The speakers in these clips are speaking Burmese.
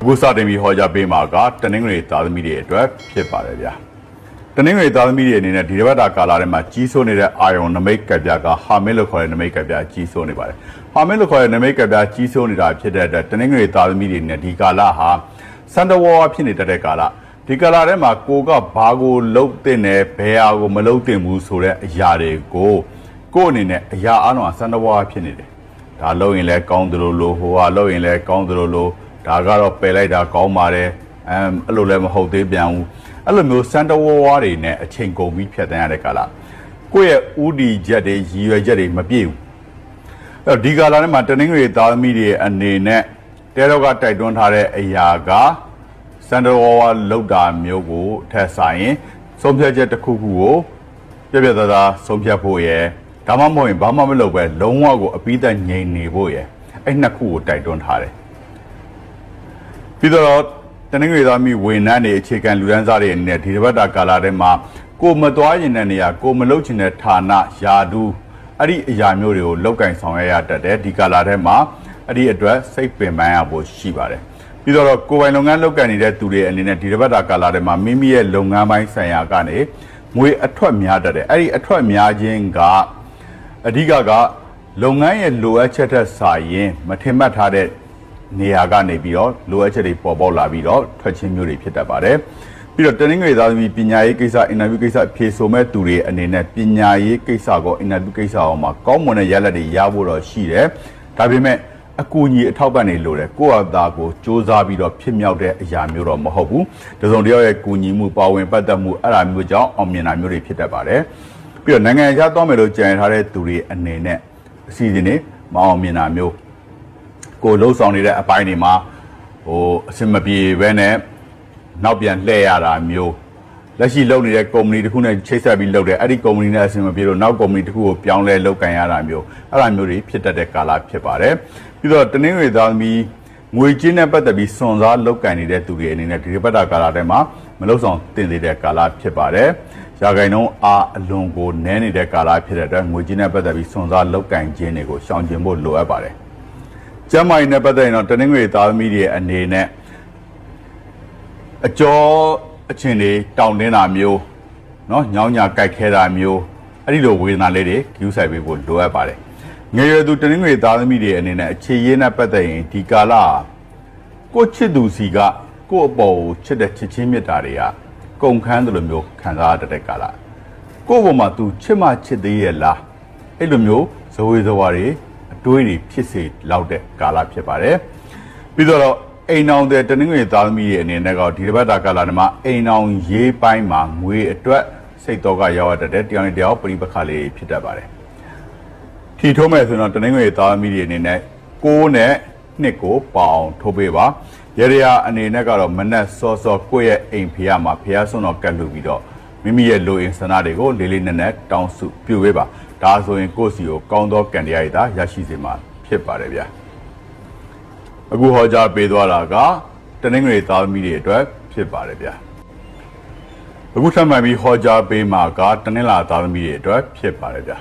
အခုစတင်ပြီးဟောကြားပေးမှာကတနင်္ဂနွေသားသမီးတွေအတွက်ဖြစ်ပါတယ်ဗျာတနင်္ဂနွေသားသမီးတွေအနေနဲ့ဒီတစ်ပတ်တာကာလထဲမှာကြီးစိုးနေတဲ့အာယုံနမိတ်ကပ်ပြားကဟာမစ်လို့ခေါ်တဲ့နမိတ်ကပ်ပြားကြီးစိုးနေပါတယ်ဟာမစ်လို့ခေါ်တဲ့နမိတ်ကပ်ပြားကြီးစိုးနေတာဖြစ်တဲ့အတွက်တနင်္ဂနွေသားသမီးတွေနဲ့ဒီကာလဟာစန္ဒဝါဖြစ်နေတတ်တဲ့ကာလဒီကာလထဲမှာကိုကဘာကိုလှုပ်တင်တယ်ဘယ်ဟာကိုမလှုပ်တင်ဘူးဆိုတဲ့အရာတွေကိုကိုယ့်အနေနဲ့အရာအလုံးအစန္ဒဝါဖြစ်နေတယ်ဒါလို့ရင်လည်းကောင်းသလိုလိုဟိုဟာလို့ရင်လည်းကောင်းသလိုလို ဒါကတော့ပယ်လိုက်တာကောင်းပါတယ်အမ်အဲ့လိုလည်းမဟုတ်သေးပြန်ဘူးအဲ့လိုမျိုးစန်တဝဝါတွေနဲ့အချိန်ကုန်ပြီးဖြတ်တန်းရတဲ့ကာလကိုယ့်ရဲ့ဥတီချက်တွေရည်ရွယ်ချက်တွေမပြည့်ဘူးအဲ့တော့ဒီကာလထဲမှာတနင်္ဂနွေသားသမီးတွေအနေနဲ့တဲတော့ကတိုက်တွန်းထားတဲ့အရာကစန်တဝဝါလောက်တာမျိုးကိုထက်ဆိုင်ရင်ဆုံးဖြတ်ချက်တစ်ခုခုကိုပြပြသားသားဆုံးဖြတ်ဖို့ရယ်ဒါမှမဟုတ်ရင်ဘာမှမလုပ်ပဲလုံးဝကိုအပိသက်ငြိမ်နေဖို့ရယ်အဲ့နှစ်ခုကိုတိုက်တွန်းထားတယ် ပြီးတော့တနင်္ဂနွေသားမိဝန်ထမ်းတွေအခြေခံလူဒန်းစားတွေအနေနဲ့ဒီတစ်ပတ်တာကာလထဲမှာကိုမသွားရင်တဲ့နေရာကိုမလုပ်ချင်တဲ့ဌာနယာဒူးအဲ့ဒီအရာမျိုးတွေကိုလောက်ကင်ဆောင်ရရတတ်တယ်ဒီကာလထဲမှာအဲ့ဒီအတွက်စိတ်ပင်ပန်းရဖို့ရှိပါတယ်ပြီးတော့ကိုယ်ပိုင်လုပ်ငန်းလုပ်ကိုင်နေတဲ့သူတွေအနေနဲ့ဒီတစ်ပတ်တာကာလထဲမှာမိမိရဲ့လုပ်ငန်းပိုင်းဆိုင်ရာကနေငွေအထွက်များတတ်တယ်အဲ့ဒီအထွက်များခြင်းကအဓိကကလုပ်ငန်းရဲ့လိုအပ်ချက်ထက်စာရင်မထင်မှတ်ထားတဲ့ နေရာကနေပြီးတော့လိုအပ်ချက်တွေပေါ်ပေါက်လာပြီးတော့ထွက်ချင်းမျိုးတွေဖြစ်တတ်ပါတယ်ပြီးတော့တနင်္ဂနွေသားသမီးပညာရေးကိစ္စအင်တာဗျူးကိစ္စဖြေဆိုမဲ့သူတွေအနေနဲ့ပညာရေးကိစ္စကောအင်တာဗျူးကိစ္စအောင်မှာကောင်းမွန်တဲ့ရလဒ်တွေရဖို့တော့ရှိတယ်ဒါပေမဲ့အကူအညီအထောက်ပံ့တွေလိုတယ်ကိုယ့်အသာကိုစ조사ပြီးတော့ဖြစ်မြောက်တဲ့အရာမျိုးတော့မဟုတ်ဘူးတစုံတစ်ယောက်ရဲ့ကူညီမှုပါဝင်ပတ်သက်မှုအဲ့ဒါမျိုးကြောင့်အောင်မြင်တာမျိုးတွေဖြစ်တတ်ပါတယ်ပြီးတော့နိုင်ငံခြားသွားမယ်လို့ကြံထားတဲ့သူတွေအနေနဲ့အစီအစဉ်တွေမအောင်မြင်တာမျိုး ကိုလှုပ်ဆောင်နေတဲ့အပိုင်းတွေမှာဟိုအစင်မပြေဘဲနဲ့နောက်ပြန်လှည့်ရတာမျိုးလက်ရှိလုပ်နေတဲ့ကုမ္ပဏီတစ်ခုနဲ့ချိတ်ဆက်ပြီးလုပ်တယ်အဲ့ဒီကုမ္ပဏီနဲ့အစင်မပြေလို့နောက်ကုမ္ပဏီတစ်ခုကိုပြောင်းလဲလုပ်ကန်ရတာမျိုးအဲ့ဒါမျိုးတွေဖြစ်တတ်တဲ့ကာလဖြစ်ပါတယ်ပြီးတော့တနင်္ဂနွေသားသမီးငွေကြေးနဲ့ပတ်သက်ပြီးစွန်စားလုပ်ကန်နေတဲ့သူတွေအနေနဲ့ဒီပတ်တာကာလထဲမှာမလုပ်ဆောင်တင်သေးတဲ့ကာလဖြစ်ပါတယ်ရာဂိုင်နှုန်းအားအလွန်ကိုနည်းနေတဲ့ကာလဖြစ်တဲ့အတွက်ငွေကြေးနဲ့ပတ်သက်ပြီးစွန်စားလုပ်ကန်ခြင်းတွေကိုရှောင်ကျဉ်ဖို့လိုအပ်ပါတယ် ကျမ်းမာရေးနဲ့ပတ်သက်ရင်တော့တနင်္ဂနွေသားသမီးတွေအနေနဲ့အကျော်အချင်းတွေတောင်းတင်းတာမျိုးเนาะညောင်းညာကြိုက်ခဲတာမျိုးအဲ့ဒီလိုဝေဒနာလေးတွေကျူးဆိုင်ပေးဖို့လိုအပ်ပါတယ်ငယ်ရွယ်သူတနင်္ဂနွေသားသမီးတွေအနေနဲ့အခြေရေးနဲ့ပတ်သက်ရင်ဒီကာလကိုယ့်ချစ်သူစီကကိုယ့်အပေါ်ကိုချစ်တဲ့ချစ်ချင်းမြတ်တာတွေကကုန်ခန်းတယ်လို့မျိုးခံစားရတတ်တဲ့ကာလကိုယ့်ဘုံမှာ तू ချစ်မှချစ်သေးရဲ့လားအဲ့လိုမျိုးဇဝေဇဝါတွေ အ တွေးတွေဖြစ်စေလောက်တဲ့ကာလဖြစ်ပါတယ်ပြီးတော့အိမ်အောင်တဲ့တနင်္ဂနွေသားသမီးရဲ့အနေနဲ့ကဒီတစ်ပတ်တာကာလမှာအိမ်အောင်ရေးပိုင်းမှာငွေအတွက်စိတ်တော့ကရောက်ရတတ်တဲ့တရားနဲ့တရားပြိပခါလေးဖြစ်တတ်ပါတယ်ထီထိုးမဲ့ဆိုတော့တနင်္ဂနွေသားသမီးတွေအနေနဲ့ကိုးနဲ့နှစ်ကိုပေါအောင်ထိုးပေးပါရရအနေနဲ့ကတော့မနက်စောစောကိုယ့်ရဲ့အိမ်ဖေရမှာဖေရဆုံးတော့ကတ်လူပြီးတော့မိမိရဲ့လိုအင်ဆန္ဒတွေကိုလေးလေးနက်နက်တောင်းစုပြုပေးပါ ဒါဆိုရင်ကိုယ့်စီကိုကောင်းသောကံတရားရည်သာရရှိစေမှာဖြစ်ပါတယ်ဗျာအခုဟောကြားပေးသွားတာကတနင်္ဂနွေသားသမီးတွေအတွက်ဖြစ်ပါတယ်ဗျာအခုထပ်မံပြီးဟောကြားပေးမှာကတနင်္လာသားသမီးတွေအတွက်ဖြစ်ပါတယ်ဗျာ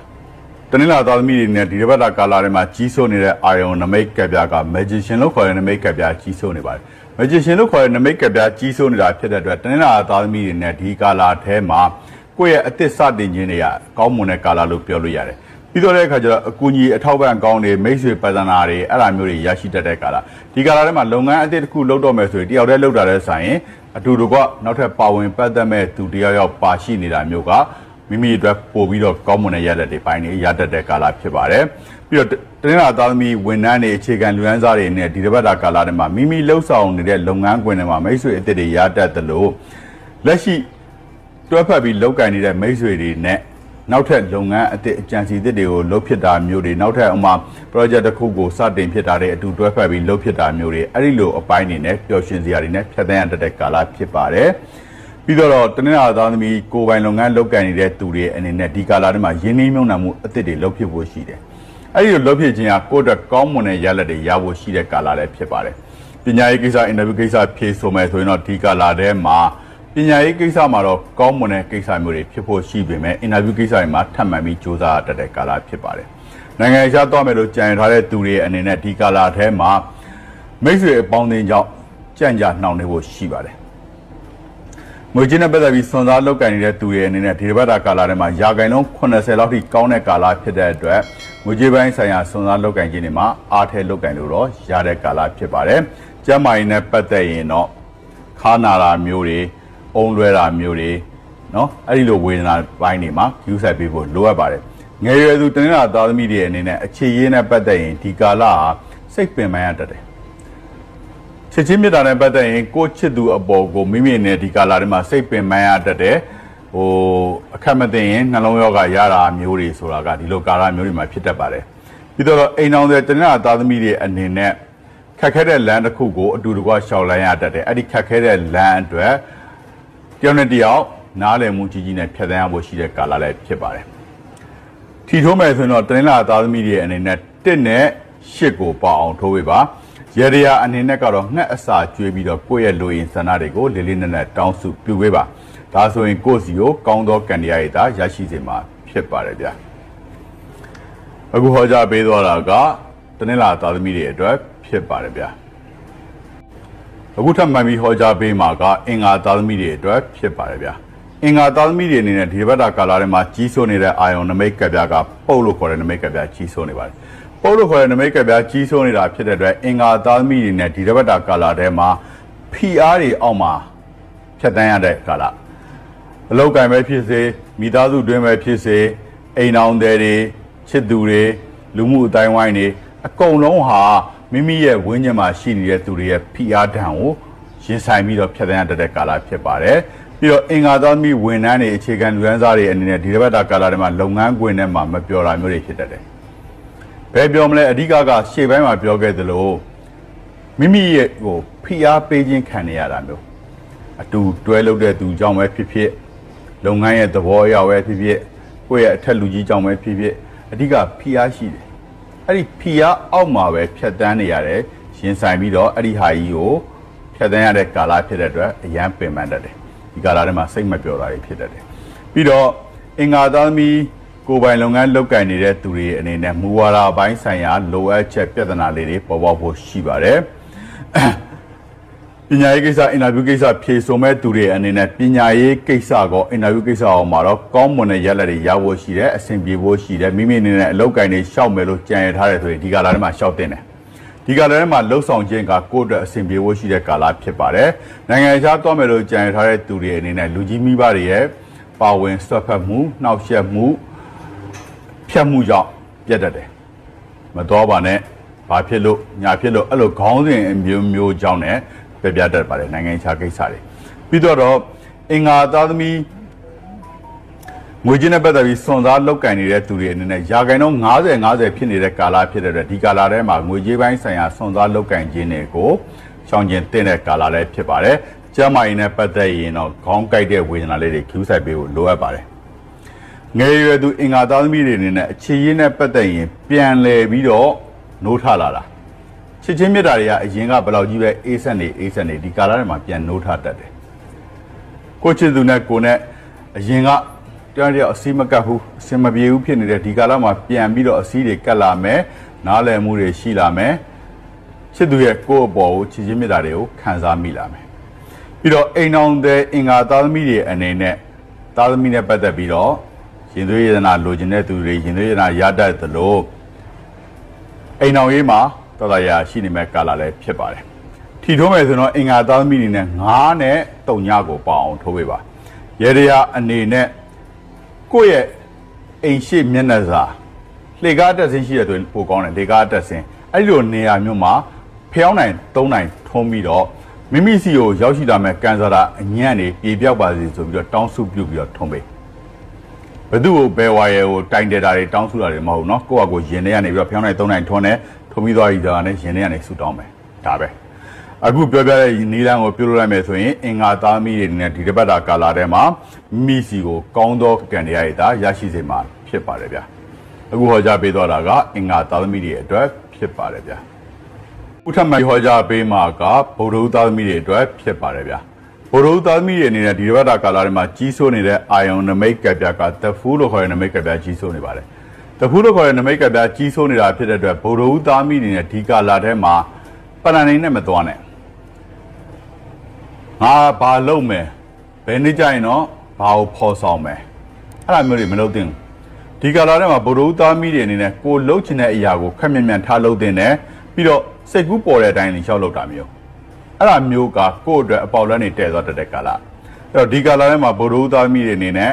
တနင်္လာသားသမီးတွေနဲ့ဒီတစ်ပတ်တာကာလာတွေမှာကြီးစိုးနေတဲ့အာယုံနမိတ်ကပ်ပြားက magician လို့ခေါ်တဲ့နမိတ်ကပ်ပြားကြီးစိုးနေပါတယ် magician လို့ခေါ်တဲ့နမိတ်ကပ်ပြားကြီးစိုးနေတာဖြစ်တဲ့အတွက်တနင်္လာသားသမီးတွေနဲ့ဒီကာလာထဲမှာ ကိုယ့်ရဲ့အသစ်စတင်ခြင်းတွေကကောင်းမွန်တဲ့ကာလာလို့ပြောလို့ရတယ်ပြီးတော့တဲ့အခါကျတော့အကူအညီအထောက်ပံ့ကောင်းတွေမိတ်ဆွေပဒနာတွေအဲ့ဒါမျိုးတွေရရှိတတ်တဲ့ကာလာဒီကာလာထဲမှာလုပ်ငန်းအသစ်တစ်ခုလုပ်တော့မယ်ဆိုရင်တယောက်တည်းလုပ်တာတဲ့ဆိုင်ရင်အတူတူကနောက်ထပ်ပါဝင်ပတ်သက်မဲ့သူတယောက်ယောက်ပါရှိနေတာမျိုးကမိမိအတွက်ပို့ပြီးတော့ကောင်းမွန်တဲ့ရတဲ့တွေပိုင်းတွေရတတ်တဲ့ကာလဖြစ်ပါတယ်ပြီးတော့တနင်္လာသားသမီးဝန်ထမ်းတွေအခြေခံလူရန်စားတွေနဲ့ဒီတစ်ပတ်တာကာလထဲမှာမိမိလှုပ်ဆောင်နေတဲ့လုပ်ငန်းခွင်တွေမှာမိတ်ဆွေအသစ်တွေရတတ်သလိုလက်ရှိ တွဲဖက်ပြီးလုပ်ကင်နေတဲ့မိတ်ဆွေတွေနဲ့နောက်ထပ်လုပ်ငန်းအသစ်အကြံစီအသစ်တွေကိုလုပ်ဖြစ်တာမျိုးတွေနောက်ထပ်အမှ project တစ်ခုကိုစတင်ဖြစ်တာတွေအတူတွဲဖက်ပြီးလုပ်ဖြစ်တာမျိုးတွေအဲ့ဒီလိုအပိုင်းတွေနဲ့ပျော်ရွှင်စရာတွေနဲ့ဖြတ်သန်းရတတ်တဲ့ကာလဖြစ်ပါတယ်ပြီးတော့တနင်္လာသားသမီးကိုယ်ပိုင်လုပ်ငန်းလုပ်ကိုင်နေတဲ့သူတွေအနေနဲ့ဒီကာလာတွေမှာရင်းနှီးမြှုပ်နှံမှုအသစ်တွေလုပ်ဖြစ်ဖို့ရှိတယ်။အဲဒီလိုလုပ်ဖြစ်ခြင်းဟာကိုယ့်အတွက်ကောင်းမွန်တဲ့ရလဒ်တွေရဖို့ရှိတဲ့ကာလာလည်းဖြစ်ပါတယ်။ပညာရေးကိစ္စအင်တာဗျူးကိစ္စဖြေဆိုမယ်ဆိုရင်တော့ဒီကာလာထဲမှာ ပညာရေးကိစ္စမှာတော့ကောင်းမွန်တဲ့ကိစ္စမျိုးတွေဖြစ်ဖို့ရှိပေမဲ့အင်တာဗျူးကိစ္စတွေမှာထပ်မံပြီးစူးစမ်းရတတ်တဲ့ကာလာဖြစ်ပါတယ်။နိုင်ငံခြားသွားမယ်လို့ကြံထားတဲ့သူတွေအနေနဲ့ဒီကာလာထဲမှာမိတ်ဆွေအပေါင်းအသင်းကြောင့်ကြံ့ကြာနှောင့်နှေးဖို့ရှိပါတယ်ငွေကြေးနဲ့ပတ်သက်ပြီးစွန်စားလောက်ကင်နေတဲ့သူတွေအနေနဲ့ဒီတစ်ပတ်တာကာလထဲမှာယာကိုင်လုံး80လောက်ထိကောင်းတဲ့ကာလဖြစ်တဲ့အတွက်ငွေကြေးပိုင်းဆိုင်ရာစွန်စားလောက်ကင်ခြင်းတွေမှာအားထဲလောက်ကင်လို့တော့ရတဲ့ကာလဖြစ်ပါတယ်ကျမ်းမာရေးနဲ့ပတ်သက်ရင်တော့ခါနာတာမျိုးတွေ အုံလွဲတာမျိုးတွေနော်အဲ့ဒီလိုဝေဒနာပိုင်းတွေမှာ view site ပေးဖို့လိုအပ်ပါတယ်ငယ်ရွယ်သူတင်းလာသားသမီးတွေအနေနဲ့အခြေရင်းနဲ့ပတ်သက်ရင်ဒီကာလဟာစိတ်ပင်ပန်းရတတ်တယ်ချစ်ချင်းမြတ်တာနဲ့ပတ်သက်ရင်ကိုချစ်သူအပေါ်ကိုမိမိနဲ့ဒီကာလတွေမှာစိတ်ပင်ပန်းရတတ်တယ်ဟိုအခက်မသိရင်နှလုံးရောဂါရတာမျိုးတွေဆိုတာကဒီလိုကာလမျိုးတွေမှာဖြစ်တတ်ပါတယ်ပြီးတော့အိမ်အောင်တဲ့တင်းလာသားသမီးတွေအနေနဲ့ခက်ခဲတဲ့လမ်းတစ်ခုကိုအတူတကွရှောင်လန်းရတတ်တယ်အဲ့ဒီခက်ခဲတဲ့လမ်းအတွက် တယောက်နဲ့တယောက်နားလည်မှုကြီးကြီးနဲ့ဖြတ်သန်းရဖို့ရှိတဲ့ကာလလည်းဖြစ်ပါတယ်ထီထိုးမယ်ဆိုရင်တော့တင်းလာသားသမီးတွေအနေနဲ့တစ်နဲ့ရှစ်ကိုပေါအောင်ထိုးပေးပါရေရရာအနေနဲ့ကတော့ငှက်အစာကျွေးပြီးတော့ကိုယ့်ရဲ့လူရင်ဆန္ဒတွေကိုလေးလေးနက်နက်တောင်းစုပြုပေးပါဒါဆိုရင်ကိုယ့်စီကိုကောင်းသောကံတရားရည်သာရရှိစေမှာဖြစ်ပါတယ်ဗျာအခုဟောကြားပေးသွားတာကတနင်္လာသားသမီးတွေအတွက်ဖြစ်ပါတယ်ဗျာ အခုထပ်မှန်ပြီးဟောကြားပေးမှာကအင်္ဂါသားသမီးတွေအတွက်ဖြစ်ပါတယ်ဗျာအင်္ဂါသားသမီးတွေအနေနဲ့ဒီဘက်တာကာလာထဲမှာကြီးစိုးနေတဲ့အာယုံနမိတ်ကပ်ပြားကပုတ်လို့ခေါ်တဲ့နမိတ်ကပ်ပြားကြီးစိုးနေပါတယ်ပုတ်လို့ခေါ်တဲ့နမိတ်ကပ်ပြားကြီးစိုးနေတာဖြစ်တဲ့အတွက်အင်္ဂါသားသမီးတွေနဲ့ဒီဘက်တာကာလာထဲမှာဖိအားတွေအောက်မှာဖြတ်တန်းရတဲ့ကာလအလောက်ကင်ပဲဖြစ်စေမိသားစုတွင်ပဲဖြစ်စေအိမ်အောင်တွေတွေချစ်သူတွေလူမှုအတိုင်းဝိုင်းတွေအကုန်လုံးဟာ မိမိရဲ့ဝင်းကျင်မှာရှိနေတဲ့သူတွေရဲ့ဖိအားဒဏ်ကိုရင်ဆိုင်ပြီးတော့ဖြတ်သန်းရတတ်တဲ့ကာလဖြစ်ပါတယ်ပြီးတော့အင်္ဂါသားသမီးဝန်ထမ်းတွေအခြေခံလူရန်စားတွေအနေနဲ့ဒီတစ်ပတ်တာကာလတွေမှာလုပ်ငန်းခွင်ထဲမှာမပြောတာမျိုးတွေဖြစ်တတ်တယ်ဘယ်ပြောမလဲအဓိကကရှေ့ပိုင်းမှာပြောခဲ့သလိုမိမိရဲ့ဟိုဖိအားပေးခြင်းခံနေရတာမျိုးအတူတွဲလုပ်တဲ့သူကြောင့်ပဲဖြစ်ဖြစ်လုပ်ငန်းရဲ့သဘောအရပဲဖြစ်ဖြစ်ကိုယ့်ရဲ့အထက်လူကြီးကြောင့်ပဲဖြစ်ဖြစ်အဓိကဖိအားရှိတယ် အဲ့ဒီဖိအားအောက်မှာပဲဖြတ်တန်းနေရတယ်ရင်ဆိုင်ပြီးတော့အဲ့ဒီဟာကြီးကိုဖြတ်တန်းရတဲ့ကာလဖြစ်တဲ့အတွက်အရန်ပင်ပန်းတတ်တယ်ဒီကာလထဲမှာစိတ်မပြောတာတွေဖြစ်တတ်တယ်ပြီးတော့အင်္ဂါသားသမီးကိုယ်ပိုင်လုပ်ငန်းလုပ်ကိုင်နေတဲ့သူတွေအနေနဲ့မူဝါဒပိုင်းဆိုင်ရာလိုအပ်ချက်ပြဿနာလေးတွေပေါ်ပေါက်ဖို့ရှိပါတယ် ပညာရေးကိစ္စအင်တာဗျူးကိစ္စဖြေဆိုမဲ့သူတွေအနေနဲ့ပညာရေးကိစ္စကောအင်တာဗျူးကိစ္စအောင်မှာတော့ကောင်းမွန်တဲ့ရလဒ်တွေရဖို့ရှိတယ်အဆင်ပြေဖို့ရှိတယ်မိမိအနေနဲ့အလုပ်ကိုင်တွေရှောက်မယ်လို့ကြံရထားတယ်ဆိုရင်ဒီကာလထဲမှာရှောက်တင်တယ်ဒီကာလထဲမှာလှုပ်ဆောင်ခြင်းကကိုယ့်အတွက်အဆင်ပြေဖို့ရှိတဲ့ကာလဖြစ်ပါတယ်နိုင်ငံခြားသွားမယ်လို့ကြံရထားတဲ့သူတွေအနေနဲ့လူကြီးမိဘတွေရဲ့ပါဝင်ဆွတ်ဖက်မှုနှောက်ယှက်မှုဖြတ်မှုကြောင့်ပြတ်တတ်တယ်မတော်ပါနဲ့ဘာဖြစ်လို့ညာဖြစ်လို့အဲ့လိုခေါင်းစဉ်အမျိုးမျိုးကြောင့် ਨੇ ပြပြတတ်ပါတယ်နိုင်ငံခြားကိစ္စတွေပြီးတော့တော့အင်္ဂါသားသမီးငွေချင်းနဲ့ပတ်သက်ပြီးစွန်စားလောက်ကင်နေတဲ့သူတွေအနေနဲ့ယာကိုင်တော့90 90ဖြစ်နေတဲ့ကာလဖြစ်တဲ့အတွက်ဒီကာလထဲမှာငွေကြေးပိုင်းဆိုင်ရာစွန်စားလောက်ကင်ခြင်းတွေကိုရှောင်ကျဉ်တင်တဲ့ကာလလည်းဖြစ်ပါတယ်ကျမ်းမာရေးနဲ့ပတ်သက်ရင်တော့ခေါင်းကိုက်တဲ့ဝေဒနာလေးတွေကျူးဆိုင်ပေးဖို့လိုအပ်ပါတယ်ငယ်ရွယ်သူအင်္ဂါသားသမီးတွေအနေနဲ့အခြေရင်းနဲ့ပတ်သက်ရင်ပြန်လဲပြီးတော့နိုးထလာတာ ချစ်ချင်းမြတ်တာတွေကအရင်ကဘယ်လောက်ကြီးပဲအေးဆက်နေအေးဆက်နေဒီကာလထဲမှာပြန်နိုးထတတ်တယ်ကိုချစ်သူနဲ့ကိုနဲ့အရင်ကတရားတရားအစီမကတ်ဘူးအစင်မပြေဘူးဖြစ်နေတဲ့ဒီကာလမှာပြန်ပြီးတော့အစီတွေကတ်လာမယ်နားလည်မှုတွေရှိလာမယ်ချစ်သူရဲ့ကိုယ့်အပေါ်ကိုချစ်ချင်းမြတ်တာတွေကိုခံစားမိလာမယ်ပြီးတော့အိမ်အောင်တဲ့အင်္ဂါသားသမီးတွေအနေနဲ့သားသမီးနဲ့ပတ်သက်ပြီးတော့ရင်သွေးရတနာလိုချင်တဲ့သူတွေရင်သွေးရတနာရတတ်သလိုအိမ်အောင်ရေးမှာ တော်တော်ရာရှိနေမဲ့ကာလာလည်းဖြစ်ပါတယ်ထီထိုးမယ်ဆိုတော့အင်္ဂါသားသမီးအနေနဲ့ငားနဲ့တုံညကိုပေါအောင်ထိုးပေးပါရေတရာအနေနဲ့ကိုယ့်ရဲ့အိမ်ရှိမျက်နှာစာလေကားတက်ဆင်းရှိရတဲ့ပိုကောင်းတယ်လေကားတက်ဆင်းအဲ့လိုနေရာမျိုးမှာဖျောင်းနိုင်သုံးနိုင်ထုံးပြီးတော့မိမိစီကိုရောက်ရှိလာမဲ့ကန်ဆာတာအညံ့တွေပြေပြောက်ပါစေဆိုပြီးတော့တောင်းဆုပြုပြီးတော့ထုံးပေးဘသူ့ကိုဘယ်ဝါရဲကိုတိုင်တယ်တာတွေတောင်းဆုတာတွေမဟုတ်နော်ကိုယ့်အကိုရင်ထဲကနေပြီးတော့ဖျောင်းနိုင်သုံးနိုင်ထုံးတယ် ထုံးပြီးသွားပြီးတော့လည်းရင်ထဲကနေဆူတောင်းမယ်ဒါပဲအခုပြောပြတဲ့နီလန်းကိုပြုလုပ်လိုက်မယ်ဆိုရင်အင်္ဂါသားမိတွေနဲ့ဒီတစ်ပတ်တာကာလာထဲမှာမိစီကိုကောင်းသောကံတရားရည်သာရရှိစေမှာဖြစ်ပါတယ်ဗျာအခုဟောကြားပေးသွားတာကအင်္ဂါသားသမီးတွေအတွက်ဖြစ်ပါတယ်ဗျာဥထမဟောကြားပေးမှာကဗုဒ္ဓဟူသားသမီးတွေအတွက်ဖြစ်ပါတယ်ဗျာဗုဒ္ဓဟူသားသမီးတွေအနေနဲ့ဒီဘက်တာကာလာတွေမှာကြီးစိုးနေတဲ့အာယုံနမိတ်ကပ်ပြားကတဖူးလို့ခေါ်တဲ့နမိတ်ကပ်ပြားကြီးစိုးနေပါတယ် တဖူးလို့ခေါ်တဲ့နမိတ်ကပ်ပြားကြီးစိုးနေတာဖြစ်တဲ့အတွက်ဗုဒ္ဓဟူသားသမီးတွေနဲ့ဒီကာလာထဲမှာပဏာနေနဲ့မသွားနဲ့ငါဘာလုပ်မယ်ဘယ်နေ့ကျရင်တော့ဘာကိုဖော်ဆောင်မယ်အဲ့ဒါမျိုးတွေမလုပ်သင့်ဘူးဒီကာလာထဲမှာဗုဒ္ဓဦးသားမိတွေအနေနဲ့ကိုလှုပ်ချင်တဲ့အရာကိုခက်မြန်မြန်ထားလုပ်သင့်တယ်ပြီးတော့စိတ်ကူးပေါ်တဲ့အတိုင်းလျှောက်လုပ်တာမျိုးအဲ့ဒါမျိုးကကိုယ့်အတွက်အပေါက်လန်းနေတဲ့သွားတတ်တဲ့ကာလာအဲ့တော့ဒီကာလာထဲမှာဗုဒ္ဓဦးသားမိတွေအနေနဲ့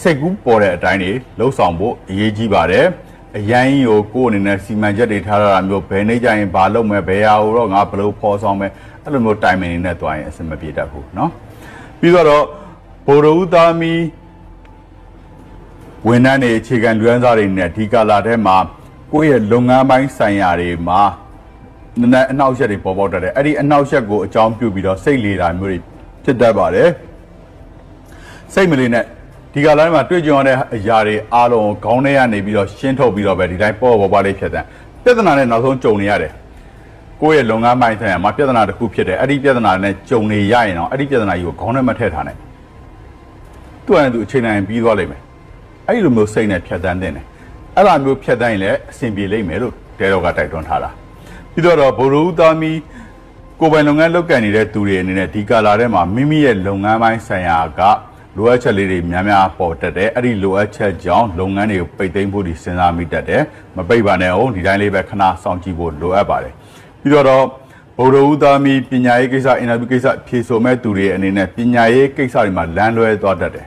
စိတ်ကူးပေါ်တဲ့အတိုင်းတွေလှုပ်ဆောင်ဖို့အရေးကြီးပါတယ်အရန်ကြီးကိုကိုယ့်အနေနဲ့စီမံချက်တွေထားရတာမျိုးဘယ်နေ့ကျရင်ဘာလုပ်မယ်ဘယ်ဟာကိုတော့ငါဘယ်လိုဖော်ဆောင်မယ်အဲ့လိုမျိုးတိုင်မင်နေနဲ့တွားရင်အဆင်မပြေတတ်ဘူးเนาะပြီးတော့ဗိုလ်တော်ဦးသားမီဝန်ထမ်းတွေအခြေခံလူရန်စားတွေနဲ့ဒီကာလာထဲမှာကိုယ့်ရဲ့လုပ်ငန်းပိုင်းဆိုင်ရာတွေမှာနည်းနည်းအနောက်ရက်တွေပေါ်ပေါက်တတ်တယ်အဲ့ဒီအနောက်ရက်ကိုအကြောင်းပြုပြီးတော့စိတ်လေတာမျိုးတွေဖြစ်တတ်ပါတယ် စိတ်မလေးနဲ့ ဒီကလာထဲမှာတွေ့ကြုံရတဲ့အရာတွေအားလုံးကိုခေါင်းထဲကနေပြီးတော့ရှင်းထုတ်ပြီးတော့ပဲဒီတိုင်းပေါ့ပေါ့ပါလေးဖြစ်တယ်ပြဿနာနဲ့နောက်ဆုံးကြုံနေရတယ်ကိုယ့်ရဲ့လုပ်ငန်းပိုင်းဆိုင်ရာမှာပြဿနာတစ်ခုဖြစ်တယ်အဲ့ဒီပြဿနာနဲ့ကြုံနေရရင်တော့အဲ့ဒီပြဿနာကြီးကိုခေါင်းထဲမှာထည့်ထားနိုင်သူ့အနေနဲ့သူအချိန်တိုင်းပြီးသွားလိမ့်မယ်အဲ့ဒီလိုမျိုးစိတ်နဲ့ဖြတ်တန်းတဲ့တယ်အဲ့လိုမျိုးဖြတ်တန်းရင်လည်းအဆင်ပြေလိမ့်မယ်လို့တဲတော်ကတိုက်တွန်းထားတာပြီးတော့ဗိုလ်ဦးသားမီကိုယ်ပိုင်လုပ်ငန်းလုပ်ကင်နေတဲ့သူတွေအနေနဲ့ဒီကာလာထဲမှာမိမိရဲ့လုပ်ငန်းပိုင်းဆိုင်ရာက လိုအပ်ချက်လေးတွေများများပေါ်တက်တယ်အဲ့ဒီလိုအပ်ချက်ကြောင့်လုပ်ငန်းတွေကိုပိတ်သိမ်းဖို့ဒီစဉ်းစားမိတတ်တယ်မပိတ်ပါနဲ့အောင်ဒီတိုင်းလေးပဲခဏစောင့်ကြည့်ဖို့လိုအပ်ပါတယ်ပြီးတော့တော့ဗုဒ္ဓဦးသားမီပညာရေးကိစ္စအင်တာဗျူးကိစ္စဖြေဆိုမဲ့သူတွေအနေနဲ့ပညာရေးကိစ္စတွေမှာလမ်းလွဲသွားတတ်တယ်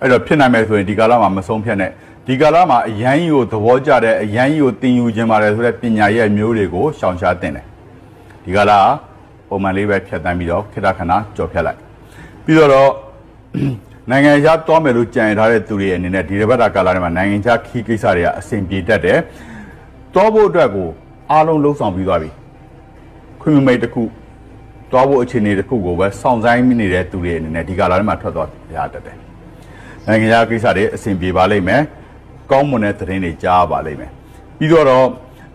အဲ့တော့ဖြစ်နိုင်မယ်ဆိုရင်ဒီကာလမှာမဆုံးဖြတ်နဲ့ဒီကာလမှာအရန်ကြီးကိုသဘောကျတဲ့အရန်ကြီးကိုတင်ယူခြင်းပါတယ်ဆိုတဲ့ပညာရေးမျိုးတွေကိုရှောင်ရှားတင်တယ်ဒီကလာပုံမှန်လေးပဲဖြတ်တန်းပြီးတော့ခေတ္တခဏကြော်ဖြတ်လိုက်ပြီးတော့တော့ နိုင်ငံခြားတွားမယ်လို့ကြံရထားတဲ့သူတွေအနေနဲ့ဒီတစ်ပတ်တာကာလထဲမှာနိုင်ငံခြားခီးကိစ္စတွေကအဆင်ပြေတတ်တယ်တွားဖို့အတွက်ကိုအားလုံးလှုပ်ဆောင်ပြီးသွားပြီခွင့်မမိတ်တစ်ခုတွားဖို့အခြေအနေတစ်ခုကိုပဲစောင့်ဆိုင်နေတဲ့သူတွေအနေနဲ့ဒီကာလထဲမှာထွက်သွားရတတ်တယ်နိုင်ငံခြားကိစ္စတွေအဆင်ပြေပါလိမ့်မယ်ကောင်းမွန်တဲ့သတင်းတွေကြားပါလိမ့်မယ်ပြီးတော့တော့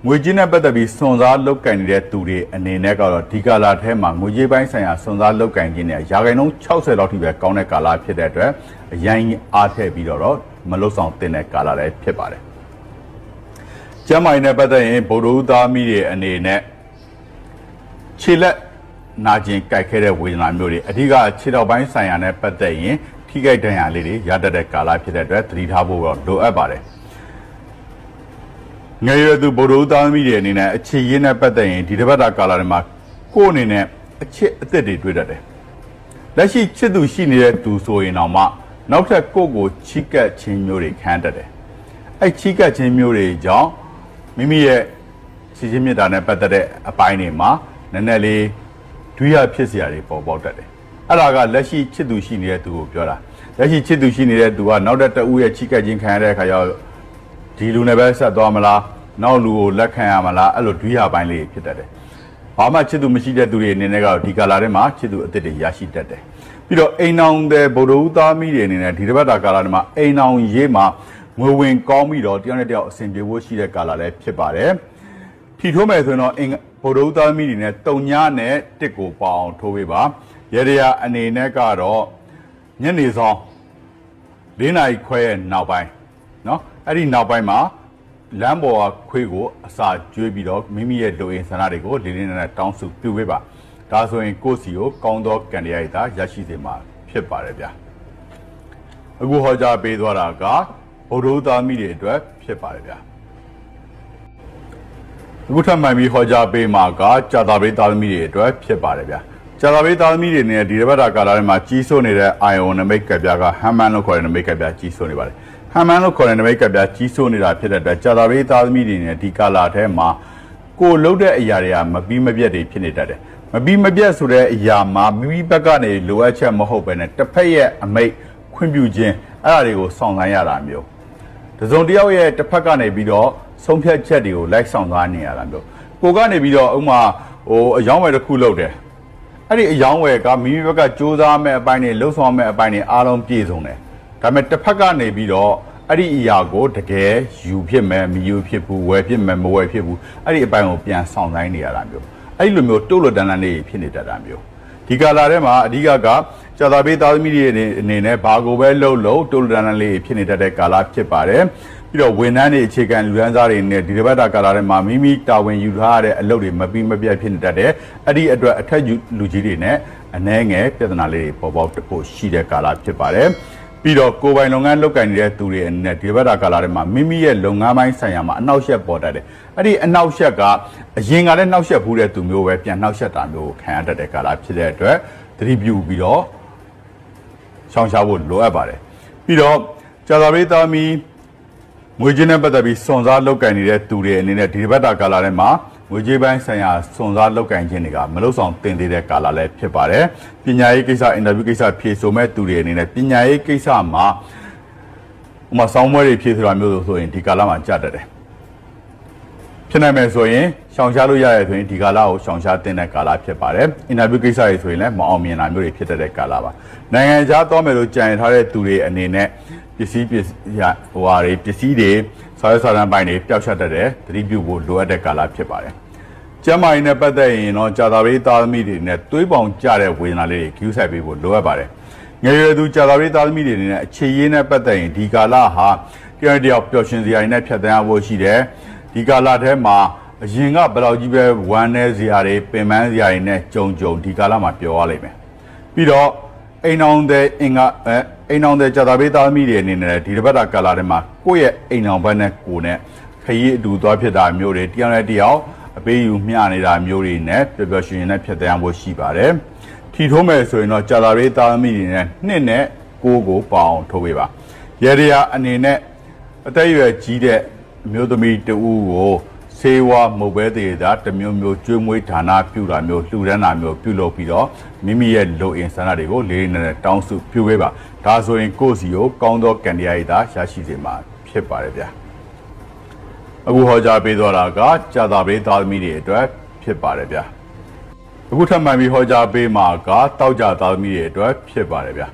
ငွေကြေးနဲ့ပတ်သက်ပြီးစွန်စားလုတ်ကင်နေတဲ့သူတွေအနေနဲ့ကတော့ဒီကာလာထဲမှာငွေကြေးပိုင်းဆိုင်ရာစွန်စားလုတ်ကင်ခြင်းနဲ့ရာခိုင်နှုန်း60လောက်ထိပဲကောင်းတဲ့ကာလာဖြစ်တဲ့အတွက်အရင်အားထည့်ပြီးတော့တော့မလုတ်ဆောင်တင်တဲ့ကာလာလည်းဖြစ်ပါတယ်။ကျမ်းမာရေးနဲ့ပတ်သက်ရင်ဗုဒ္ဓဦးသားမိတွေအနေနဲ့ခြေလက်နာကျင်ကြိုက်ခဲတဲ့ဝေဒနာမျိုးတွေအဓိကခြေတော်ပိုင်းဆိုင်ရာနဲ့ပတ်သက်ရင်ထိခိုက်ဒဏ်ရာလေးတွေရတတ်တဲ့ကာလာဖြစ်တဲ့အတွက်သတိထားဖို့တော့လိုအပ်ပါတယ်။ ငယ်ရွယ်သူဗိုလ်တော်သားသမီးတွေအနေနဲ့အခြေရင်းနဲ့ပတ်သက်ရင်ဒီတစ်ပတ်တာကာလတွေမှာကိုယ့်အနေနဲ့အချစ်အသက်တွေတွေ့တတ်တယ်။လက်ရှိချစ်သူရှိနေတဲ့သူဆိုရင်တော့မှနောက်ထပ်ကိုယ့်ကိုချီးကပ်ခြင်းမျိုးတွေခံတတ်တယ်။အဲ့ချီးကပ်ခြင်းမျိုးတွေကြောင့်မိမိရဲ့ချစ်ချင်းမြတ်တာနဲ့ပတ်သက်တဲ့အပိုင်းတွေမှာနည်းနည်းလေးဒွိရဖြစ်စရာတွေပေါ်ပေါက်တတ်တယ်။အဲ့ဒါကလက်ရှိချစ်သူရှိနေတဲ့သူကိုပြောတာ။လက်ရှိချစ်သူရှိနေတဲ့သူကနောက်တဲ့တဦးရဲ့ချီးကပ်ခြင်းခံရတဲ့အခါကျတော့ဒီလူနဲ့ပဲဆက်သွားမလား နောက်လူကိုလက်ခံရမလားအဲ့လိုဒွိရပိုင်းလေးဖြစ်တတ်တယ်။ဘာမှချစ်သူမရှိတဲ့သူတွေအနေနဲ့ကတော့ဒီကာလာထဲမှာချစ်သူအစ်စ်တွေရရှိတတ်တယ်။ပြီးတော့အိမ်အောင်တဲ့ဗုဒ္ဓဦးသားမိတွေအနေနဲ့ဒီတစ်ပတ်တာကာလာထဲမှာအိမ်အောင်ရေးမှာငွေဝင်ကောင်းပြီးတော့တယောက်နဲ့တယောက်အဆင်ပြေဖို့ရှိတဲ့ကာလာလည်းဖြစ်ပါတယ်။ထီထိုးမယ်ဆိုရင်တော့အင်ဗုဒ္ဓဦးသားမိတွေနဲ့တုံညာနဲ့တစ်ကိုပေါအောင်ထိုးပေးပါ။ရေရရအနေနဲ့ကတော့ညနေဆောင် ၄နာရီခွဲရဲ့နောက်ပိုင်းเนาะအဲ့ဒီနောက်ပိုင်းမှာ လမ်းပေါ်ကခွေးကိုအစာကျွေးပြီးတော့မိမိရဲ့လူအင်ဆန္ဒတွေကိုလေးလေးနက်နက်တောင်းစုပြုပေးပါဒါဆိုရင်ကိုယ့်စီကိုကောင်းသောကံတရားရည်သာရရှိစေမှာဖြစ်ပါတယ်ဗျာအခုဟောကြားပေးသွားတာကဗုဒ္ဓဦးသားမိတွေအတွက်ဖြစ်ပါတယ်ဗျာအခုထပ်မှန်ပြီးဟောကြားပေးမှာကကြာတာပေးသားသမီးတွေအတွက်ဖြစ်ပါတယ်ဗျာကြာတာပေးသားသမီးတွေနဲ့ဒီတစ်ပတ်တာကာလထဲမှာကြီးစိုးနေတဲ့အာယုံနမိတ်ကပ်ပြားကဟမ်မန်လို့ခေါ်တဲ့နမိတ်ကပ်ပြားကြီးစိုးနေပါတယ် ဟမ်မန်လို့ခေါ်တဲ့နမိတ်ကပ်ပြားကြီးစိုးနေတာဖြစ်တဲ့အတွက်ကြာတာပေးသားသမီးတွေနဲ့ဒီကာလထဲမှာကိုယ်လှုပ်တဲ့အရာတွေကမပြီးမပြတ်တွေဖြစ်နေတတ်တယ်မပြီးမပြတ်ဆိုတဲ့အရာမှာမိမိဘက်ကနေလိုအပ်ချက်မဟုတ်ဘဲနဲ့တစ်ဖက်ရဲ့အမိတ်ခွင့်ပြုခြင်းအဲ့ဒါတွေကိုစောင့်ဆိုင်းရတာမျိုးတစုံတစ်ယောက်ရဲ့တစ်ဖက်ကနေပြီးတော့ဆုံးဖြတ်ချက်တွေကိုလိုက်ဆောင်သွားနေရတာမျိုးကိုကနေပြီးတော့ဥမာဟိုအယောင်းဝယ်တစ်ခုလုပ်တယ်အဲ့ဒီအယောင်းဝယ်ကမိမိဘက်ကစူးစမ်းမဲ့အပိုင်းတွေလှုပ်ဆောင်မဲ့အပိုင်းတွေအားလုံးပြည့်စုံတယ် ဒါပေမဲ့တစ်ဖက်ကနေပြီးတော့အဲ့ဒီအရာကိုတကယ်ယူဖြစ်မယ်မယူဖြစ်ဘူးဝယ်ဖြစ်မယ်မဝယ်ဖြစ်ဘူးအဲ့ဒီအပိုင်းကိုပြန်ဆောင်ဆိုင်နေရတာမျိုးအဲ့ဒီလိုမျိုးတိုးလွတ်တန်းတန်းလေးဖြစ်နေတတ်တာမျိုးဒီကာလာထဲမှာအဓိကကကြာသာပေးသားသမီးတွေအနေနဲ့ဘာကိုပဲလှုပ်လို့တိုးလတန်းတန်းလေးဖြစ်နေတတ်တဲ့ကာလာဖြစ်ပါတယ်ပြီးတော့ဝန်ထမ်းတွေအခြေခံလူရန်သားတွေနဲ့ဒီတစ်ပတ်တာကာလထဲမှာမိမိတာဝန်ယူထားရတဲ့အလုပ်တွေမပြီးမပြတ်ဖြစ်နေတတ်တယ်အဲ့ဒီအတွက်အထက်လူကြီးတွေနဲ့အနှဲငယ်ပြဿနာလေးတွေပေါ်ပေါက်ဖို့ရှိတဲ့ကာလဖြစ်ပါတယ် ပြီးတော့ကိုယ်ပိုင်လုပ်ငန်းလုပ်ကိုင်နေတဲ့သူတွေအနေနဲ့ဒီဘက်တာကာလထဲမှာမိမိရဲ့လုပ်ငန်းပိုင်းဆိုင်ရာမှာအနောက်ရှက်ပေါ်တတ်တယ်။အဲ့ဒီအနောက်ရှက်ကအရင်ကလည်းနှောက်ရှက်ဖူးတဲ့သူမျိုးပဲပြန်နှောက်ရှက်တာမျိုးကိုခံရတတ်တဲ့ကာလဖြစ်တဲ့အတွက်သတိပြုပြီးတော့ရှောင်ရှားဖို့လိုအပ်ပါတယ်။ပြီးတော့ကြာသာပေးသားမီငွေကြေးနဲ့ပတ်သက်ပြီးစွန်စားလောက်ကင်နေတဲ့သူတွေအနေနဲ့ဒီဘက်တာကာလထဲမှာ ငွေကြေးပိုင်းဆိုင်ရာစွန်စားလောက်ကင်ခြင်းတွေကမလုံဆောင်တင်သေးတဲ့ကာလလည်းဖြစ်ပါတယ်။ပညာရေးကိစ္စအင်တာဗျူးကိစ္စဖြေဆိုမဲ့သူတွေအနေနဲ့ပညာရေးကိစ္စမှာဥပမာစောင်းမွဲတွေဖြေဆိုတာမျိုးဆိုရင်ဒီကာလမှာကြတတ်တယ်။ဖြစ်နိုင်မယ်ဆိုရင်ရှောင်ရှားလို့ရရဆိုရင်ဒီကာလကိုရှောင်ရှားတင်တဲ့ကာလဖြစ်ပါတယ်။အင်တာဗျူးကိစ္စတွေဆိုရင်လည်းမအောင်မြင်တာမျိုးတွေဖြစ်တတ်တဲ့ကာလပါ။နိုင်ငံခြားသွားမယ်လို့ကြံရထားတဲ့သူတွေအနေနဲ့ပစ္စည်းပစ္စည်းဟိုဟာတွေပစ္စည်းတွေ ဆောရဲဆောရန်ပိုင်းတွေပျောက်ချက်တတ်တဲ့သတိပြုဖို့လိုအပ်တဲ့ကာလဖြစ်ပါတယ်။ကျမ်းမာရေးနဲ့ပတ်သက်ရင်တော့ကြာသာပေးသားသမီးတွေနဲ့သွေးပေါင်ကျတဲ့ဝေဒနာလေးတွေ queue ဆိုင်ပေးဖို့လိုအပ်ပါတယ်။ငယ်ရွယ်သူကြာသာပေးသားသမီးတွေအနေနဲ့အခြေရေးနဲ့ပတ်သက်ရင်ဒီကာလဟာကြရတဲ့ပျော်ရွှင်စရာတွေနဲ့ဖြတ်သန်းရဖို့ရှိတယ်။ဒီကာလထဲမှာအရင်ကဘယ်လောက်ကြီးပဲဝမ်းနည်းစရာတွေပင်ပန်းစရာတွေနဲ့ကြုံကြုံဒီကာလမှာပျော်ရလိမ့်မယ်။ပြီးတော့ အိမ်အောင်တဲ့အင်္ဂါအဲအိမ်အောင်တဲ့ကြာသာပေးသားသမီးတွေအနေနဲ့ဒီတစ်ပတ်တာကာလထဲမှာကိုယ့်ရဲ့အိမ်အောင်ဘက်နဲ့ကိုယ်နဲ့ခရီးအတူသွားဖြစ်တာမျိုးတွေတယောက်နဲ့တယောက်အပေးယူမျှနေတာမျိုးတွေနဲ့ပျော်ပျော်ရွှင်ရွှင်နဲ့ဖြစ်တဲ့ဖို့ရှိပါတယ်။ထီထိုးမယ်ဆိုရင်တော့ကြာသာပေးသားသမီးတွေနဲ့နှစ်နဲ့ကိုယ်ကိုပေါအောင်ထိုးပေးပါ။ရေရရာအနေနဲ့အသက်အရွယ်ကြီးတဲ့အမျိုးသမီးတဦးကို ဆေးဝါးမုတ်ပဲသေးတာတစ်မျိုးမျိုးကျွေးမွေးဌာနပြုတာမျိုးလှူဒန်းတာမျိုးပြုလုပ်ပြီးတော့မိမိရဲ့လိုအင်ဆန္ဒတွေကိုလေးလေးနက်နက်တောင်းစုပြုပေးပါဒါဆိုရင်ကိုယ့်စီကိုကောင်းသောကံတရားရည်သာရရှိစေမှာဖြစ်ပါတယ်ဗျာအခုဟောကြားပေးသွားတာကကြာတာပေးသားသမီးတွေအတွက်ဖြစ်ပါတယ်ဗျာအခုထပ်မံပြီးဟောကြားပေးမှာကတောက်ကြသားသမီးတွေအတွက်ဖြစ်ပါတယ်ဗျာ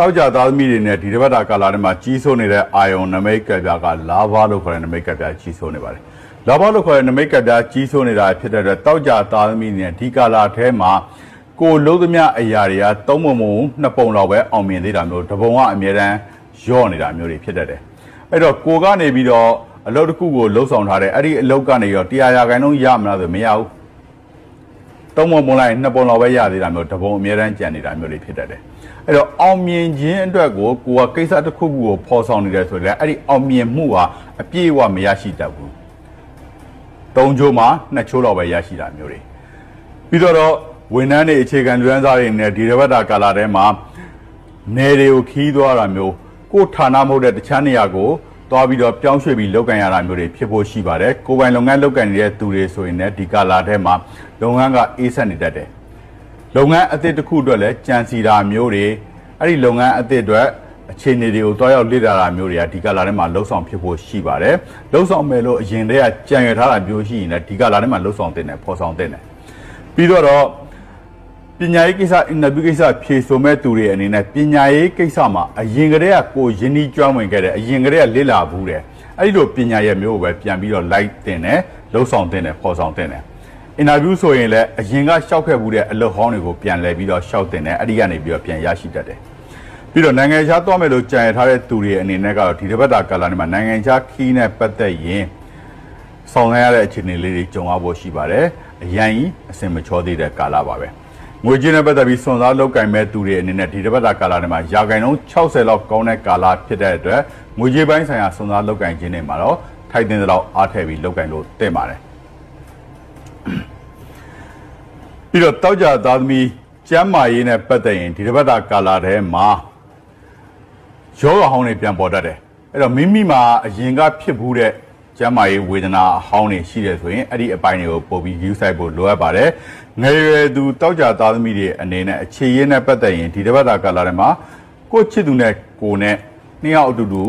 တောက်ကြသားသမီးတွေနဲ့ဒီတစ်ပတ်တာကာလထဲမှာကြီးစိုးနေတဲ့အာယုံနမိတ်ကပ်ပြားကလာဘလို့ခေါ်တဲ့နမိတ်ကပ်ပြားကြီးစိုးနေပါတယ်လာဘလို့ခေါ်တဲ့နမိတ်ကပ်ပြားကြီးစိုးနေတာဖြစ်တဲ့အတွက်တောက်ကြသားသမီးတွေနဲ့ဒီကာလထဲမှာကိုလုံးသမျှအရာတွေကသုံးပုံပုံနှစ်ပုံလောက်ပဲအောင်မြင်သေးတာမျိုးတပုံကအမြဲတမ်းယော့နေတာမျိုးတွေဖြစ်တတ်တယ်အဲ့တော့ကိုကနေပြီးတော့အလုပ်တစ်ခုကိုလှုပ်ဆောင်ထားတယ်အဲ့ဒီအလုပ်ကနေရောတရားရာခိုင်နှုန်းရမလားဆိုမရဘူးသုံးပုံပုံလိုက်နှစ်ပုံလောက်ပဲရသေးတာမျိုးတပုံအမြဲတမ်းကြံနေတာမျိုးတွေဖြစ်တတ်တယ် အဲ့တော့အောင်မြင်ခြင်းအတွက်ကိုကိုကကိစ္စတစ်ခုခုကိုဖော်ဆောင်နေတယ်ဆိုရင်အဲ့ဒီအောင်မြင်မှုဟာအပြည့်အဝမရရှိတတ်ဘူးသုံးချိုးမှာနှစ်ချိုးလောက်ပဲရရှိတာမျိုးတွေပြီးတော့ဝန်ထမ်းတွေအခြေခံလူရန်သားတွေနဲ့ဒီတစ်ပတ်တာကာလထဲမှာနယ်တွေကိုခီးသွားတာမျိုးကိုဌာနမဟုတ်တဲ့တခြားနေရာကိုသွားပြီးတော့ပြောင်းရွှေ့ပြီးလုပ်ကန်ရတာမျိုးတွေဖြစ်ဖို့ရှိပါတယ်ကိုယ်ပိုင်လုပ်ငန်းလုပ်ကန်နေတဲ့သူတွေဆိုရင်လည်းဒီကာလထဲမှာလုပ်ငန်းကအေးဆက်နေတတ်တယ် လုပ်ငန်းအသစ်တစ်ခုအတွက်လည်းကြံစီတာမျိုးတွေအဲ့ဒီလုပ်ငန်းအသစ်အတွက်အခြေအနေတွေကိုတွားရောက်လေ့လာတာမျိုးတွေကဒီကာလထဲမှာလှုပ်ဆောင်ဖြစ်ဖို့ရှိပါတယ်လှုပ်ဆောင်မယ်လို့အရင်တည်းကကြံရထားတာမျိုးရှိရင်လည်းဒီကာလထဲမှာလှုပ်ဆောင်တင်တယ်ဖော်ဆောင်တင်တယ်ပြီးတော့ပညာရေးကိစ္စအင်တာဗျူးကိစ္စဖြေဆိုမဲ့သူတွေအနေနဲ့ပညာရေးကိစ္စမှာအရင်ကတည်းကကိုယဉ်ဤကျွမ်းဝင်ခဲ့တယ်အရင်ကတည်းကလေ့လာဘူးတယ်အဲ့ဒီလိုပညာရဲ့မျိုးကိုပဲပြန်ပြီးတော့ like တင်တယ်လှုပ်ဆောင်တင်တယ်ပေါ်ဆောင်တင်တယ် အင်တာဗျူးဆိုရင်လည်းအရင်ကရှောက်ခဲ့မှုတဲ့အလုပ်ဟောင်းတွေကိုပြန်လဲပြီးတော့ရှောက်တင်တယ်အဲ့ဒီကနေပြီးတော့ပြန်ရရှိတတ်တယ်ပြီးတော့နိုင်ငံခြားသွားမယ်လို့ကြံရထားတဲ့သူတွေအနေနဲ့ကတော့ဒီတစ်ပတ်တာကာလနဲ့မှာနိုင်ငံခြားခီးနဲ့ပတ်သက်ရင်ဆောင်ရရတဲ့အခြေအနေလေးတွေကြုံရဖို့ရှိပါတယ်အရင်ကြီးအစင်မချောသေးတဲ့ကာလပါပဲငွေကြေးနဲ့ပတ်သက်ပြီးစွန်စားလောက်ကင်မဲ့သူတွေအနေနဲ့ဒီတစ်ပတ်တာကာလထဲမှာရာခိုင်နှုန်း60လောက်ကောင်းတဲ့ကာလဖြစ်တဲ့အတွက်ငွေကြေးပိုင်းဆိုင်ရာစွန်စားလောက်ကင်ခြင်းတွေမှာတော့ထိုက်တဲ့လောက်အားထည့်ပြီးလောက်ကင်လို့တင့်ပါတယ် ပြီးတော့တောက်ကြသားသမီးကျမ်းမာရေးနဲ့ပတ်သက်ရင်ဒီတစ်ပတ်တာကာလထဲမှာရောဂါဟောင်းတွေပြန်ပေါ်တတ်တယ်အဲ့တော့မိမိမှာအရင်ကဖြစ်ဘူးတဲ့ကျမ်းမာရေးဝေဒနာအဟောင်းတွေရှိတယ်ဆိုရင်အဲ့ဒီအပိုင်းတွေကိုပို့ပြီး view site ဖို့လိုအပ်ပါတယ်ငယ်ရွယ်သူတောက်ကြသားသမီးတွေအနေနဲ့အခြေရင်းနဲ့ပတ်သက်ရင်ဒီတစ်ပတ်တာကာလထဲမှာကိုယ့်ချစ်သူနဲ့ကိုယ်နဲ့နှစ်ယောက်အတူတူ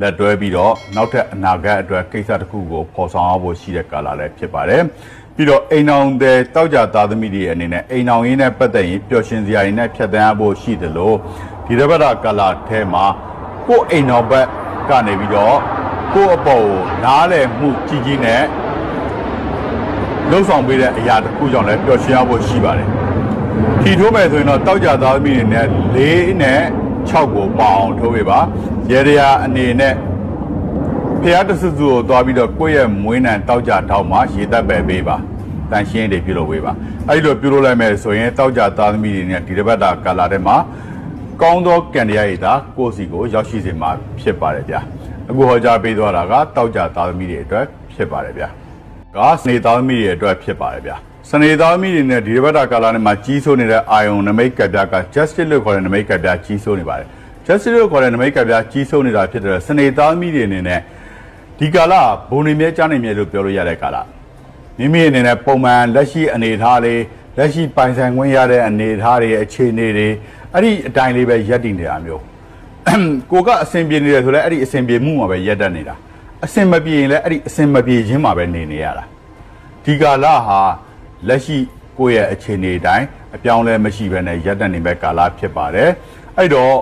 လက်တွဲပြီးတော့နောက်ထပ်အနာဂတ်အတွက်ကိစ္စတစ်ခုကိုဖော်ဆောင်အောင်ဖို့ရှိတဲ့ကာလလည်းဖြစ်ပါတယ် ပြီးတော့အိမ်အောင်တဲ့တောက်ကြသားသမီးတွေအနေနဲ့အိမ်အောင်ရင်းနဲ့ပတ်သက်ရင်ပျော်ရွှင်စရာတွေနဲ့ဖြတ်သန်းဖို့ရှိတယ်လို့ဒီတစ်ပတ်တာကာလထဲမှာကိုယ်အိမ်အောင်ဘက်ကနေပြီးတော့ကိုယ့်အပေါ်ကိုနားလည်မှုကြီးကြီးနဲ့လှုပ်ဆောင်ပေးတဲ့အရာတစ်ခုကြောင့်လည်းပျော်ရွှင်ရဖို့ရှိပါတယ်။ထီထိုးမယ်ဆိုရင်တော့တောက်ကြသားသမီးတွေနဲ့၄နဲ့6ကိုပေါအောင်ထိုးပေးပါ။ရေရရာအနေနဲ့ ဖះတဆူဆူကိုသွားပြီးတော့ကိုယ့်ရဲ့မွေးနံတောက်ကြတောက်မှရေသက်ပဲပေးပါတန်ရှင်းတွေပြုလုပ်ပေးပါအဲ့ဒီလိုပြုလုပ်လိုက်မယ်ဆိုရင်တောက်ကြသားသမီးတွေနဲ့ဒီတစ်ပတ်တာကာလာထဲမှာကောင်းသောကံတရားရည်သာကိုယ့်စီကိုရောက်ရှိစေမှာဖြစ်ပါတယ်ဗျာအခုဟောကြားပေးသွားတာကတောက်ကြသားသမီးတွေအတွက်ဖြစ်ပါတယ်ဗျာကစနေသားသမီးတွေအတွက်ဖြစ်ပါတယ်ဗျာစနေသားသမီးတွေနဲ့ဒီတစ်ပတ်တာကာလာထဲမှာကြီးစိုးနေတဲ့အာယုံနမိတ်ကပ်ပြားက justice လို့ခေါ်တဲ့နမိတ်ကပ်ပြားကြီးစိုးနေပါတယ် justice လို့ခေါ်တဲ့နမိတ်ကပ်ပြားကြီးစိုးနေတာဖြစ်တဲ့စနေသားသမီးတွေအနေနဲ့ ဒီကာလဘုံနေမြဲကြားနေမြဲလို့ပြောလို့ရတဲ့ကာလမိမိအနေနဲ့ပုံမှန်လက်ရှိအနေအထားလေးလက်ရှိပိုင်ဆိုင်ခွင့်ရတဲ့အနေအထားတွေအခြေအနေတွေအဲ့ဒီအတိုင်းလေးပဲရပ်တည်နေတာမျိုးကိုကအဆင်ပြေနေတယ်ဆိုလဲအဲ့ဒီအဆင်ပြေမှုမှာပဲရပ်တတ်နေတာအဆင်မပြေရင်လည်းအဲ့ဒီအဆင်မပြေခြင်းမှာပဲနေနေရတာဒီကာလဟာလက်ရှိကိုယ့်ရဲ့အခြေအနေအတိုင်းအပြောင်းလဲမရှိဘဲနဲ့ရပ်တတ်နေမဲ့ကာလဖြစ်ပါတယ်အဲ့တော့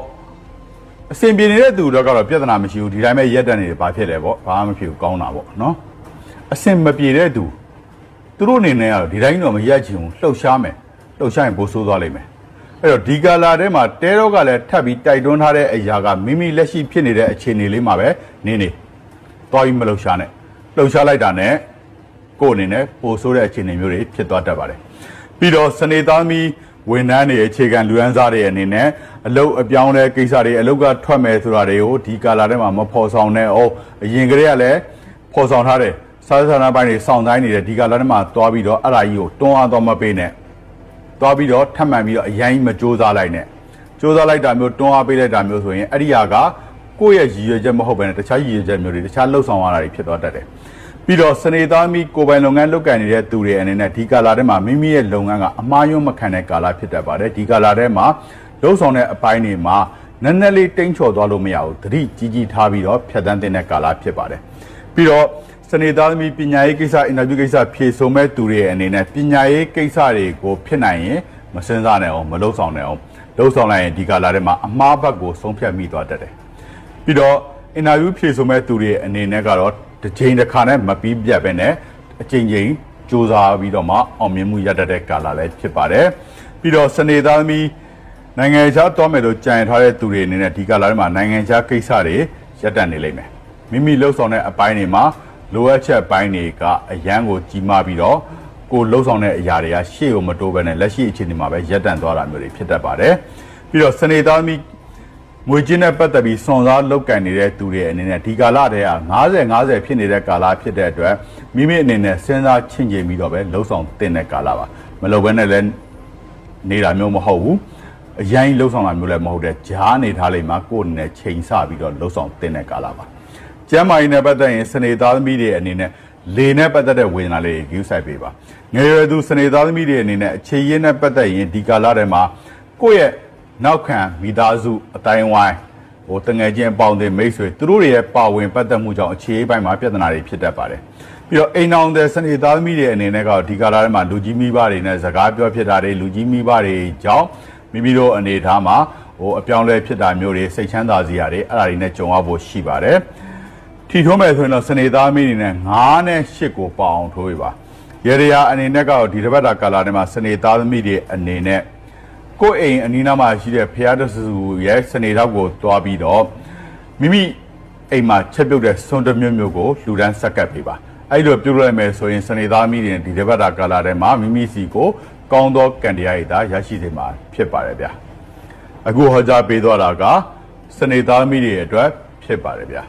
အဆင်ပြေနေတဲ့သူတော့ကတော့ပြဿနာမရှိဘူးဒီတိုင်းပဲရက်တက်နေတယ်ဘာဖြစ်လဲပေါ့ဘာမှမဖြစ်ဘူးကောင်းတာပေါ့နော်အဆင်မပြေတဲ့သူသူတို့အနေနဲ့ကတော့ဒီတိုင်းတော့မရက်ချင်ဘူးလှုပ်ရှားမယ်လှုပ်ရှားရင်ပိုဆိုးသွားလိမ့်မယ်အဲ့တော့ဒီကာလာထဲမှာတဲတော့ကလည်းထပ်ပြီးတိုက်တွန်းထားတဲ့အရာကမိမိလက်ရှိဖြစ်နေတဲ့အခြေအနေလေးမှာပဲနေနေသွားပြီးမလှုပ်ရှားနဲ့လှုပ်ရှားလိုက်တာနဲ့ကိုယ်အနေနဲ့ပိုဆိုးတဲ့အခြေအနေမျိုးတွေဖြစ်သွားတတ်ပါတယ်ပြီးတော့စနေသားမီ ဝန်ထမ်းတွေအခြေခံလူရန်စားတွေအနေနဲ့အလုတ်အပြောင်းလဲကိစ္စတွေအလုတ်ကထွက်မယ်ဆိုတာတွေကိုဒီကာလာထဲမှာမဖော်ဆောင်နဲ့အော်အရင်ကတည်းကလည်းဖော်ဆောင်ထားတယ်စားစနာပိုင်းတွေစောင့်တိုင်းနေတယ်ဒီကာလာထဲမှာသွားပြီးတော့အဲ့ဒါကြီးကိုတွန်းအားတော့မပေးနဲ့သွားပြီးတော့ထပ်မှန်ပြီးတော့အရင်မကြိုးစားလိုက်နဲ့ကြိုးစားလိုက်တာမျိုးတွန်းအားပေးလိုက်တာမျိုးဆိုရင်အဲ့ဒီဟာကကိုယ့်ရဲ့ရည်ရွယ်ချက်မဟုတ်ဘဲနဲ့တခြားရည်ရွယ်ချက်မျိုးတွေတခြားလှုပ်ဆောင်ရတာတွေဖြစ်သွားတတ်တယ် ပြီးတော့စနေသားမီကိုယ်ပိုင်လုပ်ငန်းလုပ်ကိုင်နေတဲ့သူတွေအနေနဲ့ဒီကာလာထဲမှာမိမိရဲ့လုပ်ငန်းကအမှားယွင်းမခံတဲ့ကာလာဖြစ်တတ်ပါတယ်ဒီကာလာထဲမှာလှုပ်ဆောင်တဲ့အပိုင်းတွေမှာနည်းနည်းလေးတိမ့်ချော်သွားလို့မရဘူးသတိကြီးကြီးထားပြီးတော့ဖြတ်သန်းတဲ့ကာလာဖြစ်ပါတယ်ပြီးတော့စနေသားသမီးပညာရေးကိစ္စအင်တာဗျူးကိစ္စဖြေဆိုမဲ့သူတွေရဲ့အနေနဲ့ပညာရေးကိစ္စတွေကိုဖြစ်နိုင်ရင်မစင်စားနဲ့အောင်မလုံဆောင်နဲ့အောင်လုံဆောင်လိုက်ရင်ဒီကာလာထဲမှာအမှားဘက်ကိုဆုံးဖြတ်မိသွားတတ်တယ်ပြီးတော့အင်တာဗျူးဖြေဆိုမဲ့သူတွေအနေနဲ့ကတော့ တစ်ချိန်တစ်ခါနဲ့မပြီးပြတ်ပဲနဲ့အချိန်ချင်းစူးစမ်းပြီးတော့မှအောင်မြင်မှုရတတ်တဲ့ကာလာလည်းဖြစ်ပါတယ်ပြီးတော့စနေသားသမီးနိုင်ငံခြားသွားမယ်လို့ကြံထားတဲ့သူတွေအနေနဲ့ဒီကာလာထဲမှာနိုင်ငံခြားကိစ္စတွေရပ်တန့်နေလိမ့်မယ်မိမိလှုပ်ဆောင်တဲ့အပိုင်းတွေမှာလိုအပ်ချက်ပိုင်းတွေကအရန်ကိုကြီးမားပြီးတော့ကိုလှုပ်ဆောင်တဲ့အရာတွေကရှေ့ကိုမတိုးဘဲနဲ့လက်ရှိအခြေအနေမှာပဲရပ်တန့်သွားတာမျိုးတွေဖြစ်တတ်ပါတယ်။ပြီးတော့စနေသားသမီး ငွေချင်းနဲ့ပတ်သက်ပြီးစွန်စားလောက်ကန်နေတဲ့သူတွေအနေနဲ့ဒီကာလတည်းက90 90ဖြစ်နေတဲ့ကာလဖြစ်တဲ့အတွက်မိမိအနေနဲ့စဉ်းစားချင့်ချိန်ပြီးတော့ပဲလှုပ်ဆောင်တင်တဲ့ကာလပါမလုပ်ဘဲနဲ့လည်းနေတာမျိုးမဟုတ်ဘူးအရင်လှုပ်ဆောင်တာမျိုးလည်းမဟုတ်တဲ့ဂျားနေထားလိမ့်မှာကိုယ့်အနေနဲ့ချိန်ဆပြီးတော့လှုပ်ဆောင်တင်တဲ့ကာလပါကျမ်းမာရေးနဲ့ပတ်သက်ရင်စနေသားသမီးတွေအနေနဲ့လေနဲ့ပတ်သက်တဲ့ဝေဒနာလေးကိုယူဆိုင်ပေးပါငယ်ရွယ်သူစနေသားသမီးတွေအနေနဲ့အခြေရင်းနဲ့ပတ်သက်ရင်ဒီကာလထဲမှာကိုယ့်ရဲ့ နောက်ခံမိသားစုအတိုင်းဝိုင်းဟိုတငယ်ချင်းအပေါင်းအသင်းမိတ်ဆွေသူတို့တွေရဲ့ပါဝင်ပတ်သက်မှုကြောင့်အခြေအပိုင်းမှာပြဿနာတွေဖြစ်တတ်ပါတယ်ပြီးတော့အိမ်အောင်တဲ့စနေသားသမီးတွေအနေနဲ့ကဒီကာလထဲမှာလူကြီးမိဘတွေနဲ့စကားပြောဖြစ်တာတွေလူကြီးမိဘတွေကြောင့်မိမိတို့အနေထားမှာဟိုအပြောင်းလဲဖြစ်တာမျိုးတွေစိတ်ချမ်းသာစရာတွေအဲ့ဒါတွေနဲ့ကြုံရဖို့ရှိပါတယ်ထီထိုးမယ်ဆိုရင်တော့စနေသားမင်းအနေနဲ့9နဲ့8ကိုပေါအောင်ထိုးပြပါရေရရာအနေနဲ့ကတော့ဒီတစ်ပတ်တာကာလာထဲမှာစနေသားသမီးတွေအနေနဲ့ ကိုယ့်အိမ်အနီးနားမှာရှိတဲ့ဖျားတဆူရဲ့စနေတော့ကိုတွားပြီးတော့မိမိအိမ်မှာချက်ပြုတ်တဲ့စွန်တမျိုးမျိုးကိုလှူဒန်းဆက်ကပ်ပေးပါအဲ့လိုပြုလုပ်ရမယ်ဆိုရင်စနေသားသမီးတွေဒီတစ်ပတ်တာကာလာထဲမှာမိမိစီကိုကောင်းသောကံတရားရည်သာရရှိစေမှာဖြစ်ပါတယ်ဗျာအခုဟောကြားပေးသွားတာကစနေသားသမီးတွေအတွက်ဖြစ်ပါတယ်ဗျာ